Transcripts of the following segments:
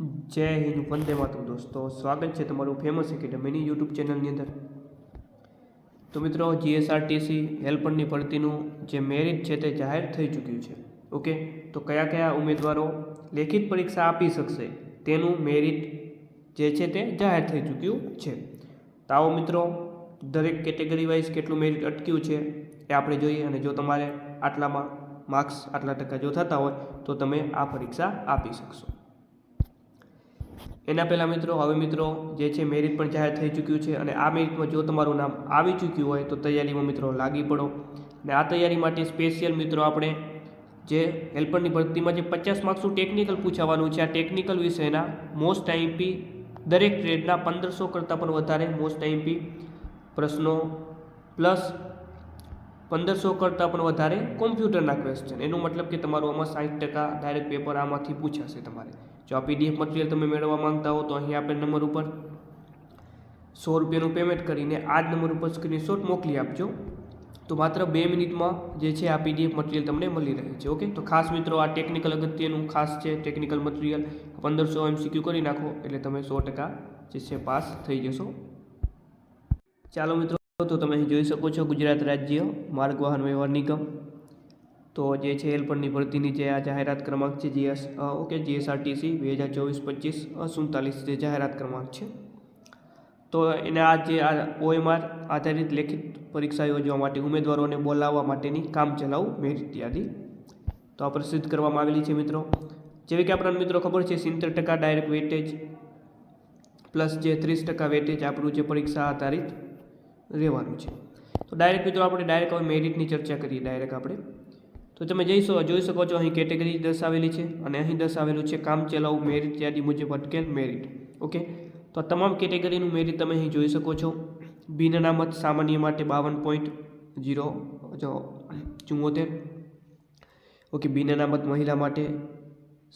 જય હિન્દ, વંદે માતરમ દોસ્તો. સ્વાગત છે તમારું ફેમસ એકેડમીની યુટ્યુબ ચેનલની અંદર. તો મિત્રો જીએસઆરટીસી હેલ્પરની ભરતીનું જે મેરિટ છે તે જાહેર થઈ ચૂક્યું છે. ઓકે? તો કયા કયા ઉમેદવારો લેખિત પરીક્ષા આપી શકશે તેનું મેરિટ જે છે તે જાહેર થઈ ચૂક્યું છે. તો આવો મિત્રો, દરેક કેટેગરી વાઇઝ કેટલું મેરિટ અટક્યું છે એ આપણે જોઈએ અને જો તમારે આટલામાં માર્ક્સ આટલા ટકા જો થતા હોય તો તમે આ પરીક્ષા આપી શકશો. એના પહેલાં મિત્રો, હવે મિત્રો, જે છે મેરિટ પણ જાહેર થઈ ચૂક્યું છે અને આ મેરિટમાં જો તમારું નામ આવી ચૂક્યું હોય તો તૈયારીમાં મિત્રો લાગી પડો. અને આ તૈયારી માટે સ્પેશિયલ મિત્રો આપણે જે હેલ્પરની ભરતીમાં જે પચાસ માર્ક્સનું ટેકનિકલ પૂછાવાનું છે, આ ટેકનિકલ વિષયના મોસ્ટ આઈમ્પી દરેક ટ્રેડના પંદરસો કરતાં પણ વધારે મોસ્ટ આઈમ્પી પ્રશ્નો પ્લસ પંદરસો કરતાં પણ વધારે કોમ્પ્યુટરના ક્વેશ્ચન એનો મતલબ કે તમારું આમાં સાઠ ટકા ડાયરેક્ટ પેપર આમાંથી પૂછાશે તમારે. જો આ પીડીએફ મટીરિયલ તમે મેળવવા માંગતા હો તો અહીં આપેલ નંબર ઉપર સો રૂપિયાનું પેમેન્ટ કરીને આ જ નંબર ઉપર સ્ક્રીનશોટ મોકલી આપજો. તો માત્ર બે મિનિટમાં જે છે આ પીડીએફ મટીરિયલ તમને મળી રહે છે ઓકે તો ખાસ મિત્રો આ ટેકનિકલ અગત્યનું ખાસ છે ટેકનિકલ મટીરિયલ પંદરસો એમસીક્યુ કરી નાખો એટલે તમે સો ટકા જે છે પાસ થઈ જશો. ચાલો મિત્રો તો તમે અહીં જોઈ શકો છો ગુજરાત રાજ્ય માર્ગ વાહન વ્યવહાર નિગમ. તો જે છે હેલ્પરની ભરતીની જે આ જાહેરાત ક્રમાંક છે જીએસ ઓકે, જીએસઆરટીસી બે હજાર ચોવીસ પચીસ સુડતાલીસ જે જાહેરાત ક્રમાંક છે. તો એને આ જે આ ઓએમઆર આધારિત લેખિત પરીક્ષા યોજવા માટે ઉમેદવારોને બોલાવવા માટેની કામ ચલાવ મેરિટ યાદી. તો આ પ્રસિદ્ધ કરવામાં આવેલી છે મિત્રો. જેવી કે આપણા મિત્રો ખબર છે, સિત્તેર ટકા ડાયરેક્ટ વેટેજ, પ્લસ જે ત્રીસ ટકા વેટેજ આપણું જે પરીક્ષા આધારિત રહેવાનું છે. તો ડાયરેક્ટ મિત્રો આપણે ડાયરેક્ટ હવે મેરિટની ચર્ચા કરીએ ડાયરેક્ટ આપણે. તો તમે જઈશો, જોઈ શકો છો અહીં કેટેગરી દર્શાવેલી છે અને અહીં દર્શાવેલું છે કામચલાઉ મેરિટ યાદી મુજબ અટકેલ મેરિટ ઓકે તો તમામ કેટેગરીનું મેરિટ તમે અહીં જોઈ શકો છો. બિન અનામત, સામાન્ય માટે બાવન પોઈન્ટ જીરો જો ચુમ્મોતેર ઓકે બિન અનામત મહિલા માટે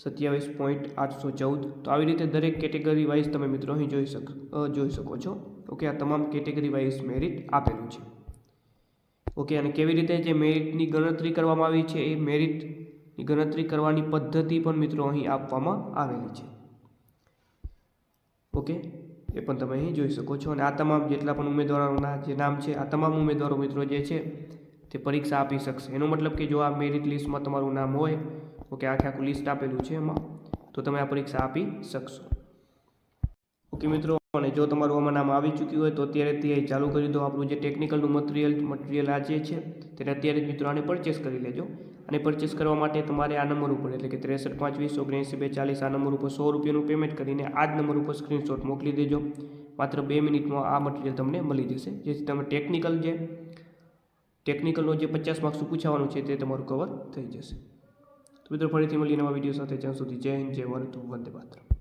સત્યાવીસ પોઈન્ટ આઠસો ચૌદ. તો આવી રીતે દરેક કેટેગરી વાઇઝ તમે મિત્રો અહીં જોઈ શક જોઈ શકો છો. ઓકે, આ તમામ કેટેગરી વાઇઝ મેરિટ આપેલું છે. ઓકે, અને કેવી રીતે જે મેરિટની ગણતરી કરવામાં આવી છે, એ મેરિટની ગણતરી કરવાની પદ્ધતિ પણ મિત્રો અહીં આપવામાં આવેલી છે. ઓકે, એ પણ તમે અહીં જોઈ શકો છો. અને આ તમામ જેટલા પણ ઉમેદવારોના જે નામ છે, આ તમામ ઉમેદવારો મિત્રો જે છે, તે પરીક્ષા આપી શકશે. એનો મતલબ કે જો આ મેરિટ લિસ્ટમાં તમારું નામ હોય, ઓકે, આખે આખું લિસ્ટ આપેલું છે એમાં, તો તમે આ પરીક્ષા આપી શકશો. ઓકે, મિત્રો અને જો તમારું આમાં નામ આવી ચૂક્યું હોય તો અત્યારે તે ચાલુ કરી દો. આપણું જે ટેકનિકલનું મટીરિયલ મટીરિયલ આ જે છે, તેને અત્યારે જ મિત્રો આને પરચેસ કરી લેજો. અને પરચેસ કરવા માટે તમારે આ નંબર ઉપર, એટલે કે ત્રેસઠ પાંચ વીસ ઓગણએંસી બે ચાલીસ આ નંબર ઉપર સો રૂપિયાનું પેમેન્ટ કરીને આ જ નંબર ઉપર સ્ક્રીનશોટ મોકલી દેજો. માત્ર બે મિનિટમાં આ મટીરિયલ તમને મળી જશે. જેથી તમે ટેકનિકલ જે ટેકનિકલનો જે પચાસ માર્ક્સનું પૂછાવાનું છે તે તમારું કવર થઈ જશે. તો મિત્રો, ફરીથી મળીએ નવા વીડિયો સાથે. જ્યાં સુધી જય હિન્દ, જય ભારત, વંદે માતરમ.